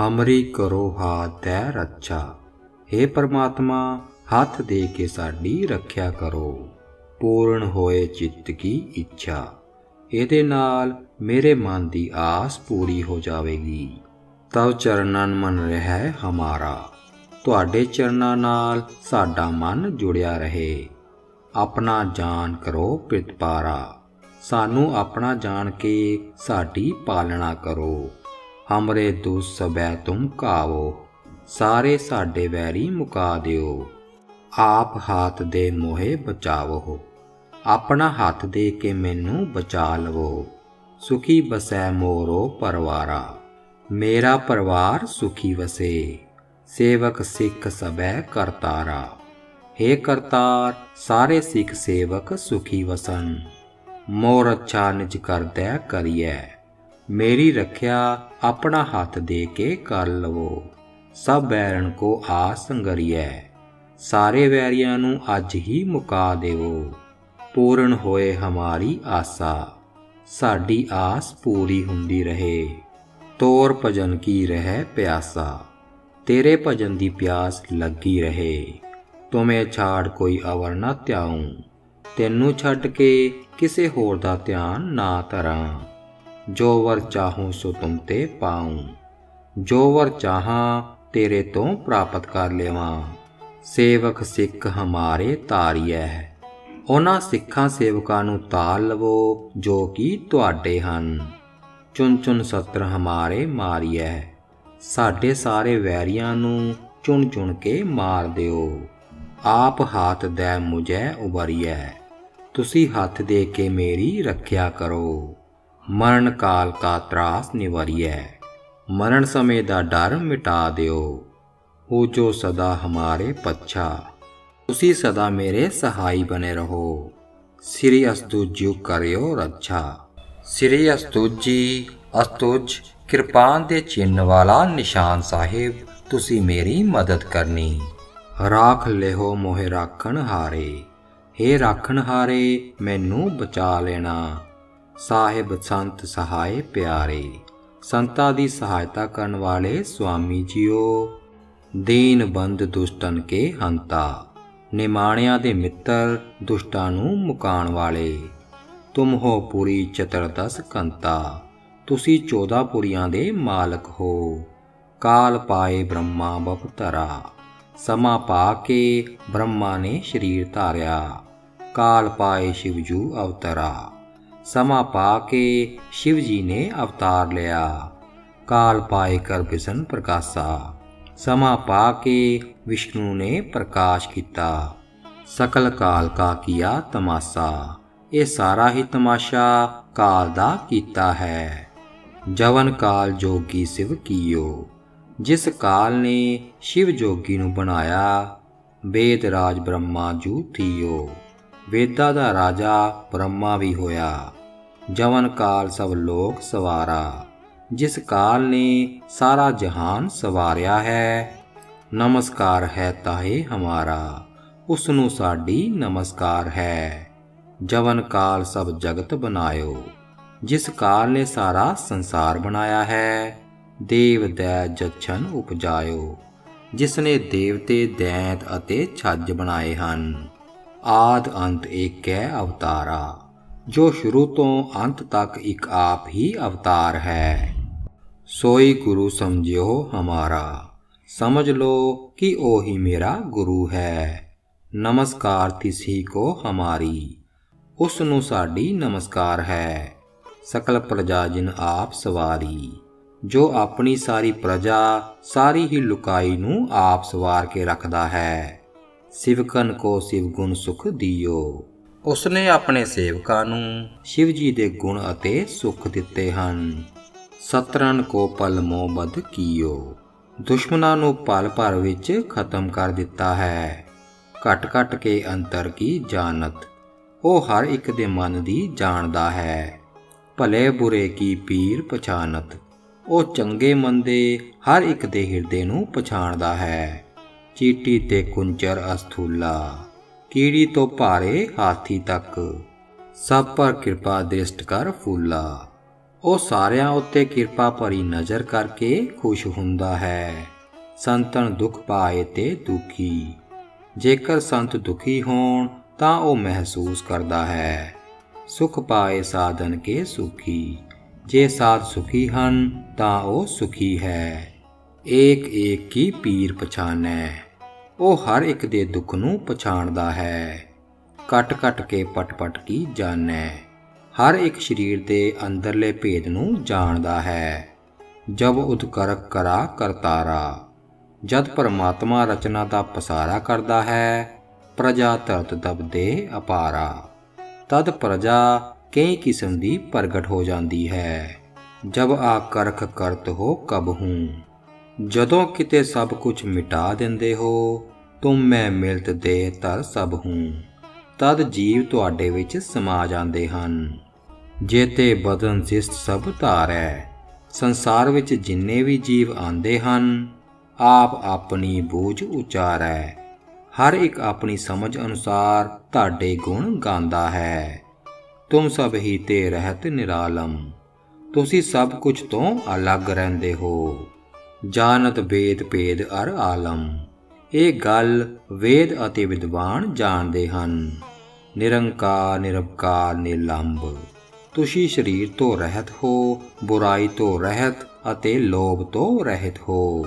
ਹਮਰੀ ਕਰੋ ਹਾਥ ਹੈ ਰੱਛਾ। हे ਪ੍ਰਮਾਤਮਾ, ਹੱਥ ਦੇ ਕੇ ਸਾਡੀ ਰੱਖਿਆ ਕਰੋ। ਪੂਰਨ ਹੋਏ ਚਿੱਤ ਕੀ ਇੱਛਾ। ਇਹਦੇ ਨਾਲ ਮੇਰੇ ਮਨ ਦੀ ਆਸ ਪੂਰੀ ਹੋ ਜਾਵੇਗੀ। ਤਵ ਚਰਨਨ ਮਨ ਰਹਿ ਹਮਾਰਾ। ਤੁਹਾਡੇ ਚਰਨਾਂ ਨਾਲ ਸਾਡਾ ਮਨ ਜੁੜਿਆ ਰਹੇ। ਆਪਣਾ ਜਾਣ ਕਰੋ ਪਿਤਪਾਰਾ ਸਾਨੂੰ ਆਪਣਾ ਜਾਣ ਕੇ ਸਾਡੀ ਪਾਲਣਾ ਕਰੋ। ਹਮਰੇ ਦੁਸ ਸਬੈ ਤੁਮ ਕਾਵੋ, ਸਾਰੇ ਸਾਡੇ ਵੈਰੀ ਮੁਕਾ ਦਿਓ। ਆਪ ਹੱਥ ਦੇ ਮੋਹੇ ਬਚਾਵੋ, ਆਪਣਾ ਹੱਥ ਦੇ ਕੇ ਮੈਨੂੰ ਬਚਾ ਲਵੋ। ਸੁਖੀ ਬਸੈ ਮੋਰੋ ਪਰਵਾਰਾ, ਮੇਰਾ ਪਰਿਵਾਰ ਸੁਖੀ ਵਸੇ। ਸੇਵਕ ਸਿੱਖ ਸਬੈ ਕਰਤਾਰਾ हे ਕਰਤਾਰ, ਸਾਰੇ ਸਿੱਖ ਸੇਵਕ ਸੁਖੀ ਵਸਨ। ਮੋਰ ਅੱਛਾ ਨਿਜ ਕਰਦੈ ਕਰੀਐ। ਮੇਰੀ ਰੱਖਿਆ ਆਪਣਾ ਹੱਥ ਦੇ ਕੇ ਕਰ ਲਵੋ। ਸਭ ਬੈਰਨ ਕੋ ਆਸ ਸੰਗਰੀਐ ਸਾਰੇ ਵੈਰੀਆਂ ਨੂੰ ਅੱਜ ਹੀ ਮੁਕਾ ਦੇਵੋ। ਪੂਰਨ ਹੋਏ ਹਮਾਰੀ ਆਸਾ। ਸਾਡੀ ਆਸ ਪੂਰੀ ਹੁੰਦੀ ਰਹੇ। ਤੋਰ ਭਜਨ ਕੀ ਰਹਿ ਪਿਆਸਾ। ਤੇਰੇ ਭਜਨ ਦੀ ਪਿਆਸ ਲੱਗੀ ਰਹੇ। ਤੁਮੇ ਛਾੜ ਕੋਈ ਅਵਰ ਨਾ ਧਿਆਉ। ਤੈਨੂੰ ਛੱਡ ਕੇ ਕਿਸੇ ਹੋਰ ਦਾ ਧਿਆਨ ਨਾ ਧਰਾਂ। ਜੋ ਵਰ ਚਾਹੂੰ ਸੋ ਤੁਮ ਤੇ ਪਾਉਂ। ਜੋ ਵਰ ਚਾਹਾਂ ਤੇਰੇ ਤੋਂ ਪ੍ਰਾਪਤ ਕਰ ਲੇਵਾਂ। ਸੇਵਕ ਸਿੱਖ ਹਮਾਰੇ ਤਾਰੀਐ ਉਹਨਾਂ ਸਿੱਖਾਂ ਸੇਵਕਾਂ ਨੂੰ ਤਾਲ ਲਵੋ, ਜੋ ਕਿ ਤੁਹਾਡੇ ਹਨ। ਚੁਣ ਚੁਣ ਸਤਰ ਹਮਾਰੇ ਮਾਰੀਐ। ਸਾਡੇ ਸਾਰੇ ਵੈਰੀਆਂ ਨੂੰ ਚੁਣ ਚੁਣ ਕੇ ਮਾਰ ਦਿਓ। ਆਪ ਹੱਥ ਦੇ ਮੁਝੇ ਉਬਰੀਐ। ਤੁਸੀਂ ਹੱਥ ਦੇ ਕੇ ਮੇਰੀ ਰੱਖਿਆ ਕਰੋ। ਮਰਨ ਕਾਲ ਕਾ ਤਰਾਸ ਨਿਵਰੀਐ, ਮਰਨ ਸਮੇਂ ਦਾ ਡਰ ਮਿਟਾ ਦਿਓ। ਹੋ ਜੋ ਸਦਾ ਹਮਾਰੇ ਪੱਛਾ, ਤੁਸੀਂ ਸਦਾ ਮੇਰੇ ਸਹਾਈ ਬਨੇ ਰਹੋ। ਸ੍ਰੀ ਅਸਤੁਜਿ ਕਰਿਓ ਰੱਛਾ। ਸ੍ਰੀ ਅਸਤੁਜੀ ਅਸਤੁਜ ਕਿਰਪਾਨ ਦੇ ਚਿੰਨ ਵਾਲਾ ਨਿਸ਼ਾਨ ਸਾਹਿਬ, ਤੁਸੀਂ ਮੇਰੀ ਮਦਦ ਕਰਨੀ। ਰਾਖ ਲਿਓ ਮੋਹਿ ਰਾਖਣ ਹਾਰੇ ਹੇ ਰਾਖਣ ਹਾਰੇ ਮੈਨੂੰ ਬਚਾ ਲੈਣਾ। ਸਾਹਿਬ ਸੰਤ ਸਹਾਏ ਪਿਆਰੇ, ਸੰਤਾਂ ਦੀ ਸਹਾਇਤਾ ਕਰਨ ਵਾਲੇ ਸੁਆਮੀ ਜੀਓ। ਦੀਨ ਬੰਦ ਦੁਸ਼ਟਨ ਕੇ ਹੰਤਾ, ਨਿਮਾਣਿਆਂ ਦੇ ਮਿੱਤਰ ਦੁਸ਼ਟਾਂ ਨੂੰ ਮੁਕਾਣ ਵਾਲੇ। ਤੁਮ ਹੋ ਪੂਰੀ ਚਤਰਦਸ ਕੰਤਾ, ਤੁਸੀਂ 14 ਪੁਰੀਆਂ ਦੇ ਮਾਲਕ ਹੋ। ਕਾਲ ਪਾਏ ਬ੍ਰਹਮਾ ਬਪਤਰਾ ਸਮਾ ਪਾ ਕੇ ਬ੍ਰਹਮਾ ਨੇ ਸਰੀਰ ਧਾਰਿਆ। ਕਾਲ ਪਾਏ ਸ਼ਿਵਜੂ ਅਵਤਰਾ ਸਮਾਂ ਪਾ ਕੇ ਸ਼ਿਵ ਜੀ ਨੇ ਅਵਤਾਰ ਲਿਆ। ਕਾਲ ਪਾਏ ਕਰ ਬਿਸ਼ਨ ਪ੍ਰਕਾਸ਼ਾ। ਸਮਾ ਪਾ ਕੇ ਵਿਸ਼ਨੂੰ ਨੇ ਪ੍ਰਕਾਸ਼ ਕੀਤਾ। ਸਕਲ ਕਾਲ ਕਾ ਕੀਆ ਤਮਾਸਾ। ਇਹ ਸਾਰਾ ਹੀ ਤਮਾਸ਼ਾ ਕਾਲ ਦਾ ਕੀਤਾ ਹੈ। ਜਵਨ ਕਾਲ ਜੋਗੀ ਸਿਵ ਕੀਓ। ਜਿਸ ਕਾਲ ਨੇ ਸ਼ਿਵ ਜੋਗੀ ਨੂੰ ਬਣਾਇਆ ਵੇਦ ਰਾਜ ਬ੍ਰਹਮਾ ਜੂ ਥੀਓ। ਵੇਦਾਂ ਦਾ ਰਾਜਾ ਬ੍ਰਹਮਾ ਵੀ ਹੋਇਆ। ਜਵਨ ਕਾਲ ਸਭ ਲੋਕ ਸਵਾਰਾ। ਜਿਸ ਕਾਲ ਨੇ ਸਾਰਾ ਜਹਾਨ ਸਵਾਰਿਆ ਹੈ, ਨਮਸਕਾਰ ਹੈ ਤਾਹੇ ਹਮਾਰਾ ਉਸ ਨੂੰ ਸਾਡੀ ਨਮਸਕਾਰ ਹੈ। ਜਵਨ ਕਾਲ ਸਭ ਜਗਤ ਬਣਾਇਓ ਜਿਸ ਕਾਲ ਨੇ ਸਾਰਾ ਸੰਸਾਰ ਬਣਾਇਆ ਹੈ, ਦੇਵ ਦੈ ਜਛਨ ਉਪਜਾਇਓ ਜਿਸ ਨੇ ਦੇਵਤੇ ਦੈਂਤ ਅਤੇ ਛੱਜ ਬਣਾਏ ਹਨ। ਆਦ ਅੰਤ ਏਕੈ ਅਵਤਾਰਾ, ਜੋ ਸ਼ੁਰੂ ਤੋਂ ਅੰਤ ਤੱਕ ਇੱਕ ਆਪ ਹੀ ਅਵਤਾਰ ਹੈ। ਸੋਈ ਗੁਰੂ ਸਮਝਿਓ ਹਮਾਰਾ, ਸਮਝ ਲੋ ਕਿ ਉਹ ਹੀ ਮੇਰਾ ਗੁਰੂ ਹੈ। ਨਮਸਕਾਰ ਤਿਸੀ ਕੋ ਹਮਾਰੀ ਉਸ ਨੂੰ ਸਾਡੀ ਨਮਸਕਾਰ ਹੈ। ਸਕਲ ਪ੍ਰਜਾ ਜਿਨ ਆਪ ਸਵਾਰੀ, ਜੋ ਆਪਣੀ ਸਾਰੀ ਪ੍ਰਜਾ ਸਾਰੀ ਹੀ ਲੁਕਾਈ ਨੂੰ ਆਪ ਸਵਾਰ ਕੇ ਰੱਖਦਾ ਹੈ। ਸਿਵਕਨ ਕੋ ਸਿਵ ਗੁਣ ਸੁਖ ਦਿਓ। ਉਸਨੇ ਆਪਣੇ ਸੇਵਕਾਂ ਨੂੰ ਸ਼ਿਵ ਜੀ ਦੇ ਗੁਣ ਅਤੇ ਸੁਖ ਦਿੱਤੇ ਹਨ। ਸਤਰਨ ਕੋ ਪਲ ਮੋ ਬਦ ਕੀਓ। ਦੁਸ਼ਮਨਾਂ ਨੂੰ ਪਲ ਭਰ ਵਿੱਚ ਖਤਮ ਕਰ ਦਿੱਤਾ ਹੈ। ਘਟ ਘਟ ਕੇ ਅੰਤਰ ਕੀ ਜਾਣਤ। ਉਹ ਹਰ ਇੱਕ ਦੇ ਮਨ ਦੀ ਜਾਣਦਾ ਹੈ। ਭਲੇ ਬੁਰੇ ਕੀ ਪੀਰ ਪਛਾਨਤ। ਉਹ ਚੰਗੇ ਮੰਦੇ ਹਰ ਇੱਕ ਦੇ ਹਿਰਦੇ ਨੂੰ ਪਛਾਣਦਾ ਹੈ। ਚੀਟੀ ਤੇ ਕੁੰਚਰ ਅਸਥੂਲਾ। ਕੀੜੀ ਤੋਂ ਭਾਰੇ ਹਾਥੀ ਤੱਕ। ਸਭ ਪਰ ਕਿਰਪਾ ਦ੍ਰਿਸ਼ਟ ਕਰ ਫੂਲਾ। ਉਹ ਸਾਰਿਆਂ ਉੱਤੇ ਕਿਰਪਾ ਭਰੀ ਨਜ਼ਰ ਕਰਕੇ ਖੁਸ਼ ਹੁੰਦਾ ਹੈ। ਸੰਤਨ ਦੁੱਖ ਪਾਏ ਤੇ ਦੁਖੀ। ਜੇਕਰ ਸੰਤ ਦੁਖੀ ਹੋਣ, ਤਾਂ ਉਹ ਮਹਿਸੂਸ ਕਰਦਾ ਹੈ। ਸੁਖ ਪਾਏ ਸਾਧਨ ਕੇ ਸੁਖੀ। ਜੇ ਸਾਧ ਸੁਖੀ ਹਨ, ਤਾਂ ਉਹ ਸੁਖੀ ਹੈ। ਏਕ ਏਕ ਕੀ ਪੀਰ ਪਛਾਨੈ, ਉਹ ਹਰ ਇੱਕ ਦੇ ਦੁੱਖ ਨੂੰ ਪਛਾਣਦਾ ਹੈ। ਕਟ ਕਟ ਕੇ ਪਟ ਪਟ ਕੀ ਜਾਣੈ, ਹਰ ਇੱਕ ਸਰੀਰ ਦੇ ਅੰਦਰਲੇ ਭੇਦ ਨੂੰ ਜਾਣਦਾ ਹੈ। ਜਬ ਉਦਕਰਕ ਕਰਾ ਕਰਤਾਰਾ ਜਦ ਪਰਮਾਤਮਾ ਰਚਨਾ ਦਾ ਪਸਾਰਾ ਕਰਦਾ ਹੈ, ਪ੍ਰਜਾ ਧਰਤ ਦਬਦੇ ਅਪਾਰਾ। ਤਦ ਪ੍ਰਜਾ ਕਈ ਕਿਸਮ ਦੀ ਪ੍ਰਗਟ ਹੋ ਜਾਂਦੀ ਹੈ, ਜਬ ਆ ਕਰਖ ਕਰਤ ਹੋ ਕਬ ਹੂੰ। ਜਦੋਂ ਕਿਤੇ ਸਭ ਕੁਝ ਮਿਟਾ ਦਿੰਦੇ ਹੋ, ਤੁਮ ਮੈਂ ਮਿਲਤ ਦੇ ਤਰ ਸਭ ਹੂੰ। ਤਦ ਜੀਵ ਤੁਹਾਡੇ ਵਿੱਚ ਸਮਾ ਜਾਂਦੇ ਹਨ। ਜੇਤੇ ਬਦਨ ਸਿਸਟ ਸਭ ਧਾਰੈ। ਸੰਸਾਰ ਵਿੱਚ ਜਿੰਨੇ ਵੀ ਜੀਵ ਆਉਂਦੇ ਹਨ, ਆਪ ਆਪਣੀ ਬੂਝ ਉਚਾਰੈ। ਹਰ ਇੱਕ ਆਪਣੀ ਸਮਝ ਅਨੁਸਾਰ ਤੁਹਾਡੇ ਗੁਣ ਗਾਉਂਦਾ ਹੈ। ਤੁਮ ਸਭ ਹੀ ਤੇ ਰਹਿਤ ਨਿਰਾਲਮ। ਤੁਸੀਂ ਸਭ ਕੁਝ ਤੋਂ ਅਲੱਗ ਰਹਿੰਦੇ ਹੋ। ਜਾਣਤ ਵੇਦ ਭੇਦ ਅਰ ਆਲਮ। ਇਹ ਗੱਲ ਵੇਦ ਅਤੇ ਵਿਦਵਾਨ ਜਾਣਦੇ ਹਨ। ਨਿਰੰਕਾਰ, ਨਿਰਭਕਾਰ ਨਿਲੰਬ ਤੁਸੀਂ ਸਰੀਰ ਤੋਂ ਰਹਿਤ ਹੋ, ਬੁਰਾਈ ਤੋਂ ਰਹਿਤ ਅਤੇ ਲੋਭ ਤੋਂ ਰਹਿਤ ਹੋ।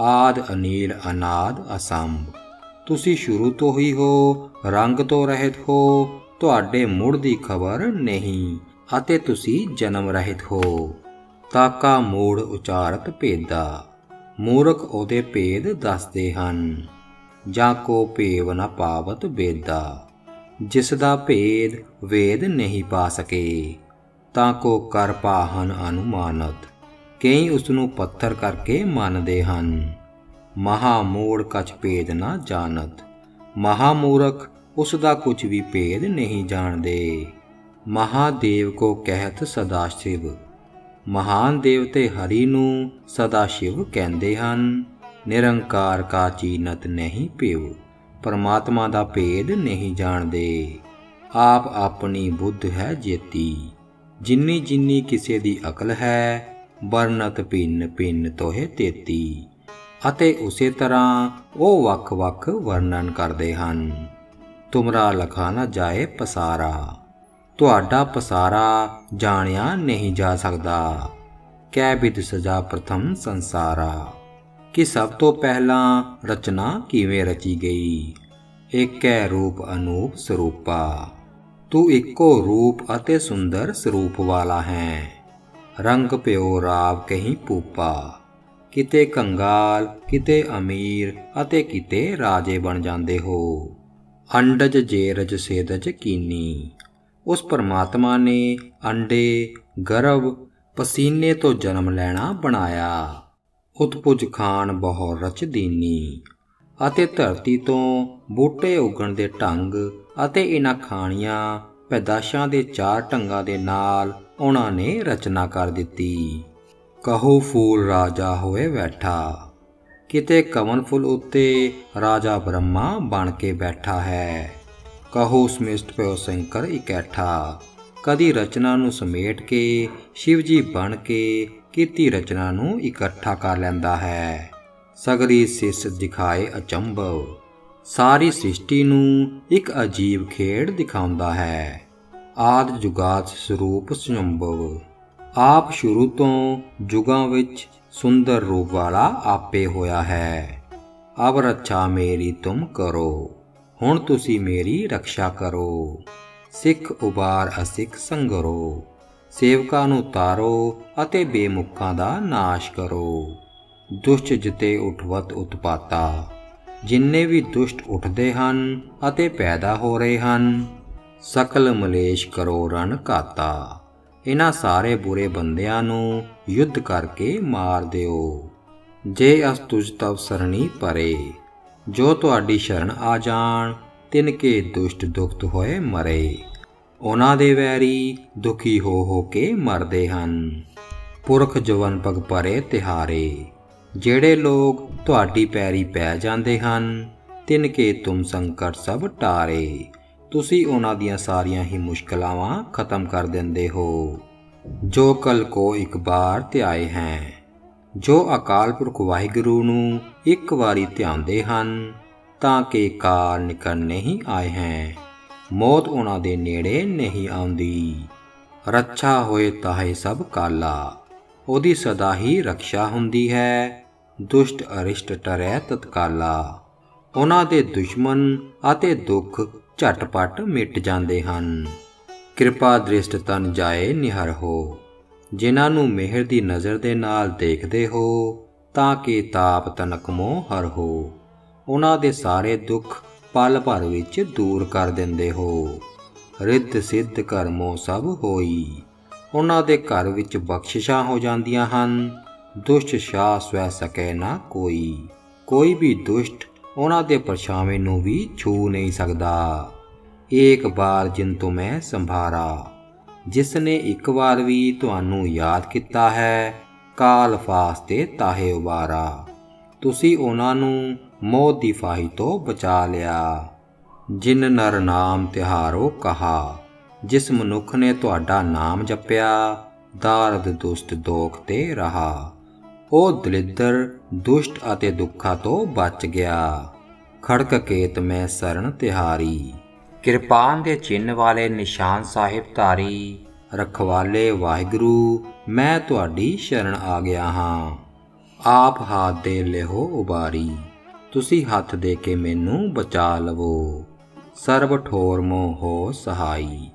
ਆਦ, ਅਨੀਲ, ਅਨਾਦ, ਅਸੰਭ। ਤੁਸੀਂ ਸ਼ੁਰੂ ਤੋਂ ਹੀ ਹੋ, ਰੰਗ ਤੋਂ ਰਹਿਤ ਹੋ, ਤੁਹਾਡੇ ਮੁੜ ਦੀ ਖਬਰ ਨਹੀਂ ਅਤੇ ਤੁਸੀਂ ਜਨਮ ਰਹਿਤ ਹੋ। ਤਾਕਾ ਮੂੜ ਉਚਾਰਤ ਭੇਦਾ। ਮੂਰਖ ਉਹਦੇ ਭੇਦ ਦੱਸਦੇ ਹਨ। ਜਾਂ ਕੋ ਭੇਵ ਨ ਪਾਵਤ ਵੇਦਾ। ਜਿਸ ਦਾ ਭੇਦ ਵੇਦ ਨਹੀਂ ਪਾ ਸਕੇ, ਤਾਂ ਕੋ ਕਰ ਪਾਹਨ ਅਨੁਮਾਨਤ। ਕਈ ਉਸ ਨੂੰ ਪੱਥਰ ਕਰਕੇ ਮੰਨਦੇ ਹਨ। ਮਹਾ ਮੂੜ ਕਛ ਭੇਦ ਨਾ ਜਾਣਤ। ਮਹਾ ਮੂਰਖ ਉਸ ਦਾ ਕੁਝ ਵੀ ਭੇਦ ਨਹੀਂ ਜਾਣਦੇ। ਮਹਾਦੇਵ ਕੋ ਕਹਿਤ ਸਦਾ ਸ਼ਿਵ। ਮਹਾਨ ਦੇਵਤੇ ਹਰੀ ਨੂੰ ਸਦਾ ਸ਼ਿਵ ਕਹਿੰਦੇ ਹਨ, ਨਿਰੰਕਾਰ ਕਾ ਚੀਨਤ ਨਹੀਂ ਪਿਵ ਪਰਮਾਤਮਾ ਦਾ ਭੇਦ ਨਹੀਂ ਜਾਣਦੇ। ਆਪ ਆਪਣੀ ਬੁੱਧ ਹੈ ਜੇਤੀ ਜਿੰਨੀ ਜਿੰਨੀ ਕਿਸੇ ਦੀ ਅਕਲ ਹੈ ਵਰਨਤ ਭਿੰਨ ਭਿੰਨ ਤੋਹੇ ਤੇਤੀ। ਅਤੇ ਉਸੇ ਤਰ੍ਹਾਂ ਉਹ ਵੱਖ-ਵੱਖ ਵਰਣਨ ਕਰਦੇ ਹਨ। ਤੁਮਰਾ ਲਖਾਨਾ ਜਾਏ ਪਸਾਰਾ। ਤੁਹਾਡਾ ਪਸਾਰਾ ਜਾਣਿਆ ਨਹੀਂ ਜਾ ਸਕਦਾ। ਕੈ ਵਿਦ ਸਜਾ ਪ੍ਰਥਮ ਸੰਸਾਰਾ। ਕਿ ਸਭ ਤੋਂ ਪਹਿਲਾਂ ਰਚਨਾ ਕਿਵੇਂ ਰਚੀ ਗਈ? ਏਕੈ ਰੂਪ ਅਨੂਪ ਸਰੂਪਾ। ਤੂੰ ਇੱਕੋ ਰੂਪ ਅਤੇ ਸੁੰਦਰ ਸਰੂਪ ਵਾਲਾ ਹੈ। ਰੰਗ ਪਿਓ ਰਾਵ ਕਹੀਂ ਪੂਪਾ। ਕਿਤੇ ਕੰਗਾਲ, ਕਿਤੇ ਅਮੀਰ ਅਤੇ ਕਿਤੇ ਰਾਜੇ ਬਣ ਜਾਂਦੇ ਹੋ। ਅੰਡਜ ਜੇਰਜ ਸੇਦਜ ਕੀਨੀ। ਉਸ ਪਰਮਾਤਮਾ ਨੇ ਅੰਡੇ, ਗਰਭ, ਪਸੀਨੇ ਤੋਂ ਜਨਮ ਲੈਣਾ ਬਣਾਇਆ। ਉਤਪੁਜ ਖਾਨ ਬਹੁ ਰਚ ਅਤੇ ਧਰਤੀ ਤੋਂ ਬੂਟੇ ਉਗਣ ਦੇ ਢੰਗ ਅਤੇ ਇਹਨਾਂ ਖਾਣੀਆਂ ਪੈਦਾਸ਼ਾਂ ਦੇ ਚਾਰ ਢੰਗਾਂ ਦੇ ਨਾਲ ਉਹਨਾਂ ਨੇ ਰਚਨਾ ਕਰ ਦਿੱਤੀ। ਕਹੋ ਫੂਲ ਰਾਜਾ ਹੋਏ ਬੈਠਾ, ਕਿਤੇ ਕਮਨ ਫੁੱਲ ਉੱਤੇ ਰਾਜਾ ਬ੍ਰਹਮਾ ਬਣ ਕੇ ਬੈਠਾ ਹੈ। ਕਹੋ ਸਮਿਸ਼ਟ ਪਿਓ ਸ਼ੰਕਰ ਇਕੱਠਾ। ਕਦੀ ਰਚਨਾ ਨੂੰ ਸਮੇਟ ਕੇ ਸ਼ਿਵ ਜੀ ਬਣ ਕੇ, ਕੀਤੀ ਰਚਨਾ ਨੂੰ ਇਕੱਠਾ ਕਰ ਲੈਂਦਾ ਹੈ। ਸਗਰੀ ਸਿਸ ਦਿਖਾਏ ਅਚੰਭਵ ਸਾਰੀ ਸ੍ਰਿਸ਼ਟੀ ਨੂੰ ਇੱਕ ਅਜੀਬ ਖੇਡ ਦਿਖਾਉਂਦਾ ਹੈ। ਆਦ ਜੁਗਾਤ ਸਰੂਪ ਸੰਭਵ ਆਪ ਸ਼ੁਰੂ ਤੋਂ ਜੁਗਾਂ ਵਿੱਚ ਸੁੰਦਰ ਰੂਪ ਵਾਲਾ ਆਪੇ ਹੋਇਆ ਹੈ। ਅਬ ਰੱਛਾ ਮੇਰੀ ਤੁਮ ਕਰੋ। ਹੁਣ ਤੁਸੀਂ ਮੇਰੀ ਰੱਖਿਆ ਕਰੋ। ਸਿੱਖ ਉਬਾਰ ਅਸਿੱਖ ਸੰਗਰੋ। ਸੇਵਕਾਂ ਨੂੰ ਤਾਰੋ ਅਤੇ ਬੇਮੁਖਾਂ ਦਾ ਨਾਸ਼ ਕਰੋ। ਦੁਸ਼ਟ ਜਿਤੇ ਉਠਵਤ ਉਤਪਾਤਾ। ਜਿੰਨੇ ਵੀ ਦੁਸ਼ਟ ਉੱਠਦੇ ਹਨ ਅਤੇ ਪੈਦਾ ਹੋ ਰਹੇ ਹਨ, ਸਕਲ ਮਲੇਸ਼ ਕਰੋ ਰਣ ਘਾਤਾ। ਇਹਨਾਂ ਸਾਰੇ ਬੁਰੇ ਬੰਦਿਆਂ ਨੂੰ ਯੁੱਧ ਕਰਕੇ ਮਾਰ ਦਿਓ। ਜੇ ਅਸ ਤੁਜ ਤਵ ਸਰਣੀ ਪਰੇ। ਜੋ ਤੁਹਾਡੀ ਸ਼ਰਨ ਆ ਜਾਣ, ਤਿਨ ਕੇ ਦੁਸ਼ਟ ਦੁਖਤ ਹੋਏ ਮਰੇ। ਉਹਨਾਂ ਦੇ ਵੈਰੀ ਦੁਖੀ ਹੋ ਹੋ ਕੇ ਮਰਦੇ ਹਨ। ਪੁਰਖ ਜਵਨ ਪਗ ਪਰੇ ਤਿਹਾਰੇ, ਜਿਹੜੇ ਲੋਕ ਤੁਹਾਡੀ ਪੈਰੀ ਪੈ ਜਾਂਦੇ ਹਨ, ਤਿਨ ਕੇ ਤੁਮ ਸੰਕਟ ਸਭ ਟਾਰੇ। ਤੁਸੀਂ ਉਹਨਾਂ ਦੀਆਂ ਸਾਰੀਆਂ ਹੀ ਮੁਸ਼ਕਲਾਵਾਂ ਖਤਮ ਕਰ ਦਿੰਦੇ ਹੋ। ਜੋ ਕਲ ਕੋ ਇੱਕ ਬਾਰ ਧਿਆਏ ਹੈ ਜੋ ਅਕਾਲ ਪੁਰਖ ਵਾਹਿਗੁਰੂ ਨੂੰ ਇੱਕ ਵਾਰੀ ਧਿਆਉਂਦੇ ਹਨ, ਤਾਂ ਕਿ ਕਾਲ ਨਿਕਲ ਨਹੀਂ ਆਏ ਹੈ। ਮੌਤ ਉਹਨਾਂ ਦੇ ਨੇੜੇ ਨਹੀਂ ਆਉਂਦੀ। ਰੱਛਾ ਹੋਏ ਤਾਹੇ ਸਭ ਕਾਲਾ, ਉਹਦੀ ਸਦਾ ਹੀ ਰੱਖਿਆ ਹੁੰਦੀ ਹੈ। ਦੁਸ਼ਟ ਅਰਿਸ਼ਟ ਟਰੈ ਤਤਕਾਲਾ, ਉਹਨਾਂ ਦੇ ਦੁਸ਼ਮਣ ਅਤੇ ਦੁੱਖ ਝਟਪਟ ਮਿਟ ਜਾਂਦੇ ਹਨ। ਕਿਰਪਾ ਦ੍ਰਿਸ਼ਟ ਤਨ ਜਾਏ ਨਿਹਰ ਹੋ। ਜਿਨ੍ਹਾਂ ਨੂੰ ਮਿਹਰ ਦੀ ਨਜ਼ਰ ਦੇ ਨਾਲ ਦੇਖਦੇ ਹੋ, ਤਾਂ ਕਿ ਤਾਪ ਤਨਕ ਮੋਹ ਹਰ ਹੋ। ਉਹਨਾਂ ਦੇ ਸਾਰੇ ਦੁੱਖ ਪਲ ਭਰ ਵਿੱਚ ਦੂਰ ਕਰ ਦਿੰਦੇ ਹੋ। ਰਿੱਧ ਸਿੱਧ ਕਰਮੋ ਸਭ ਹੋਈ। ਉਹਨਾਂ ਦੇ ਘਰ ਵਿੱਚ ਬਖਸ਼ਿਸ਼ਾਂ ਹੋ ਜਾਂਦੀਆਂ ਹਨ। ਦੁਸ਼ਟ ਸ਼ਾਹ ਸਵੈ ਸਕੈ ਨਾ ਕੋਈ। ਕੋਈ ਵੀ ਦੁਸ਼ਟ ਉਹਨਾਂ ਦੇ ਪਰਛਾਵੇਂ ਨੂੰ ਵੀ ਛੂ ਨਹੀਂ ਸਕਦਾ। ਏਕ ਬਾਰ ਜਿਨ ਤੁਮੈ ਸੰਭਾਰਾ। ਜਿਸ ਨੇ ਇੱਕ ਵਾਰ ਵੀ ਤੁਹਾਨੂੰ ਯਾਦ ਕੀਤਾ ਹੈ, ਕਾਲ ਫਾਸਤੇ ਤਾਹੇ ਉਬਾਰਾ। ਤੁਸੀਂ ਉਹਨਾਂ ਨੂੰ ਮੌਤ ਦੀ ਫਾਹੀ ਤੋਂ ਬਚਾ ਲਿਆ। ਜਿਨ ਨਰ ਨਾਮ ਤਿਹਾਰੋ ਕਹਾ, ਜਿਸ ਮਨੁੱਖ ਨੇ ਤੁਹਾਡਾ ਨਾਮ ਜਪਿਆ, ਦਾਰਦ ਦੁਸ਼ਟ ਦੋਖ ਤੇ ਰਹਾ। ਉਹ ਦਲਿੱਦਰ, ਦੁਸ਼ਟ ਅਤੇ ਦੁੱਖਾਂ ਤੋਂ ਬਚ ਗਿਆ। ਖੜਕ ਕੇਤ ਮੈਂ ਸਰਨ ਤਿਹਾਰੀ। ਕਿਰਪਾਨ ਦੇ ਚਿੰਨ ਵਾਲੇ ਨਿਸ਼ਾਨ ਸਾਹਿਬ ਧਾਰੀ, ਰਖਵਾਲੇ ਵਾਹਿਗੁਰੂ, ਮੈਂ ਤੁਹਾਡੀ ਸ਼ਰਨ ਆ ਗਿਆ ਹਾਂ। ਆਪ ਹੱਥ ਦੇ ਲਿਹੋ ਉਬਾਰੀ, ਤੁਸੀਂ ਹੱਥ ਦੇ ਕੇ ਮੈਨੂੰ ਬਚਾ ਲਵੋ। ਸਰਬ ਠੋਰ ਮੋਹ ਹੋ ਸਹਾਈ,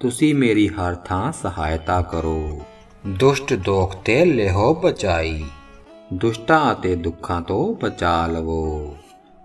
ਤੁਸੀਂ ਮੇਰੀ ਹਰ ਥਾਂ ਸਹਾਇਤਾ ਕਰੋ। ਦੁਸ਼ਟ ਦੋਖ ਤੇ ਲਿਹੋ ਬਚਾਈ, ਦੁਸ਼ਟਾਂ ਅਤੇ ਦੁੱਖਾਂ ਤੋਂ ਬਚਾ ਲਵੋ।